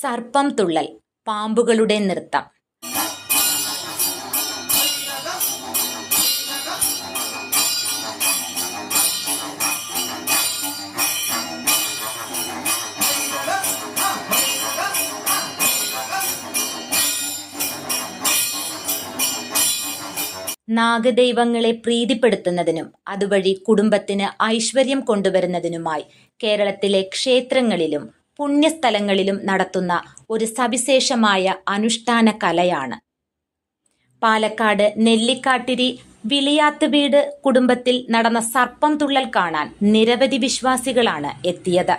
സർപ്പം തുള്ളൽ പാമ്പുകളുടെ നൃത്തം. നാഗദൈവങ്ങളെ പ്രീതിപ്പെടുത്തുന്നതിനും അതുവഴി കുടുംബത്തിന് ഐശ്വര്യം കൊണ്ടുവരുന്നതിനുമായി കേരളത്തിലെ ക്ഷേത്രങ്ങളിലും പുണ്യസ്ഥലങ്ങളിലും നടത്തുന്ന ഒരു സവിശേഷമായ അനുഷ്ഠാന കലയാണ്. പാലക്കാട് നെല്ലിക്കാട്ടിരി വിളിയാത്ത് വീട് കുടുംബത്തിൽ നടന്ന സർപ്പം തുള്ളൽ കാണാൻ നിരവധി വിശ്വാസികളാണ് എത്തിയത്.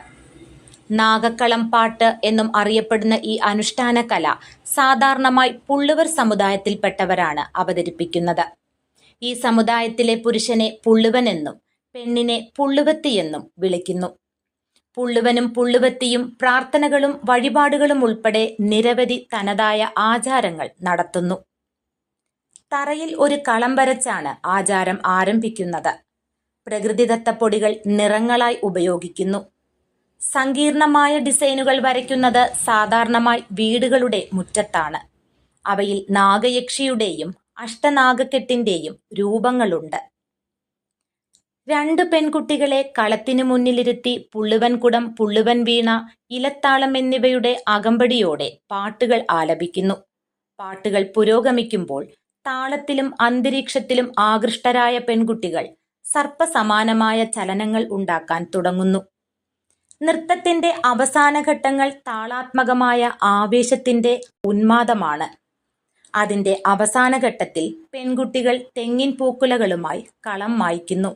നാഗക്കളം പാട്ട് എന്നും അറിയപ്പെടുന്ന ഈ അനുഷ്ഠാന കല സാധാരണമായി പുള്ളുവർ സമുദായത്തിൽപ്പെട്ടവരാണ് അവതരിപ്പിക്കുന്നത്. ഈ സമുദായത്തിലെ പുരുഷനെ പുള്ളുവനെന്നും പെണ്ണിനെ പുള്ളുവത്തി എന്നും വിളിക്കുന്നു. പുള്ളുവനും പുള്ളുവത്തിയും പ്രാർത്ഥനകളും വഴിപാടുകളും ഉൾപ്പെടെ നിരവധി തനതായ ആചാരങ്ങൾ നടത്തുന്നു. തറയിൽ ഒരു കളം വരച്ചാണ് ആചാരം ആരംഭിക്കുന്നത്. പ്രകൃതിദത്ത പൊടികൾ നിറങ്ങളായി ഉപയോഗിക്കുന്നു. സങ്കീർണമായ ഡിസൈനുകൾ വരയ്ക്കുന്നത് സാധാരണമായി വീടുകളുടെ മുറ്റത്താണ്. അവയിൽ നാഗയക്ഷിയുടെയും അഷ്ടനാഗക്കെട്ടിന്റെയും രൂപങ്ങളുണ്ട്. രണ്ട് പെൺകുട്ടികളെ കളത്തിനു മുന്നിലിരുത്തി പുള്ളുവൻകുടം പുള്ളുവൻ വീണ ഇലത്താളം എന്നിവയുടെ അകമ്പടിയോടെ പാട്ടുകൾ ആലപിക്കുന്നു. പാട്ടുകൾ പുരോഗമിക്കുമ്പോൾ താളത്തിലും അന്തരീക്ഷത്തിലും ആകൃഷ്ടരായ പെൺകുട്ടികൾ സർപ്പസമാനമായ ചലനങ്ങൾ ഉണ്ടാക്കാൻ തുടങ്ങുന്നു. നൃത്തത്തിന്റെ അവസാന ഘട്ടങ്ങൾ താളാത്മകമായ ആവേശത്തിന്റെ ഉന്മാദമാണ്. അതിന്റെ അവസാന ഘട്ടത്തിൽ പെൺകുട്ടികൾ തെങ്ങിൻ പൂക്കുലകളുമായി കളം മായ്ക്കുന്നു.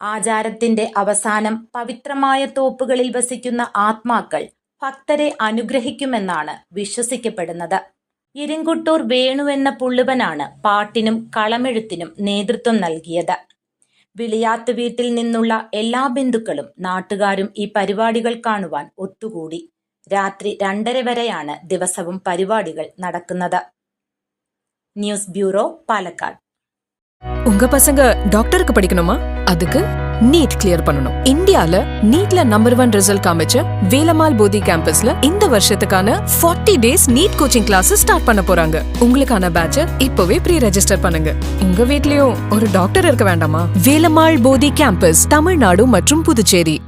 ആചാരത്തിന്റെ അവസാനം പവിത്രമായ തോപ്പുകളിൽ വസിക്കുന്ന ആത്മാക്കൾ ഭക്തരെ അനുഗ്രഹിക്കുമെന്നാണ് വിശ്വസിക്കപ്പെടുന്നത് ഇരിങ്കുട്ടൂർ വേണു എന്ന പുള്ളുവനാണ് പാട്ടിനും കളമെഴുത്തിനും നേതൃത്വം നൽകിയത് വിളിയാത്ത് വീട്ടിൽ നിന്നുള്ള എല്ലാ ബന്ധുക്കളും നാട്ടുകാരും ഈ പരിപാടികൾ കാണുവാൻ ഒത്തുകൂടി രാത്രി രണ്ടര വരെയാണ് ദിവസവും പരിപാടികൾ നടക്കുന്നത് ന്യൂസ് ബ്യൂറോ പാലക്കാട് உங்க பசங்க டாக்டருக்கு படிக்கணுமா அதுக்கு நீட் கிளியர் பண்ணணும். இந்தியால நீட்ல நம்பர் ஒன் ரிசல்ட் காமிச்ச வேலமால் போதி கேம்பஸ்ல இந்த வருஷத்துக்கான 40 days NEET coaching class start பண்ண போறாங்க. உங்களுக்கான பேட்ச இப்பவே ப்ரீ ரெஜிஸ்டர் பண்ணுங்க. உங்க வீட்லயும் ஒரு டாக்டர் இருக்க வேண்டாமா? வேலமாள் போதி கேம்பஸ் தமிழ்நாடு மற்றும் புதுச்சேரி.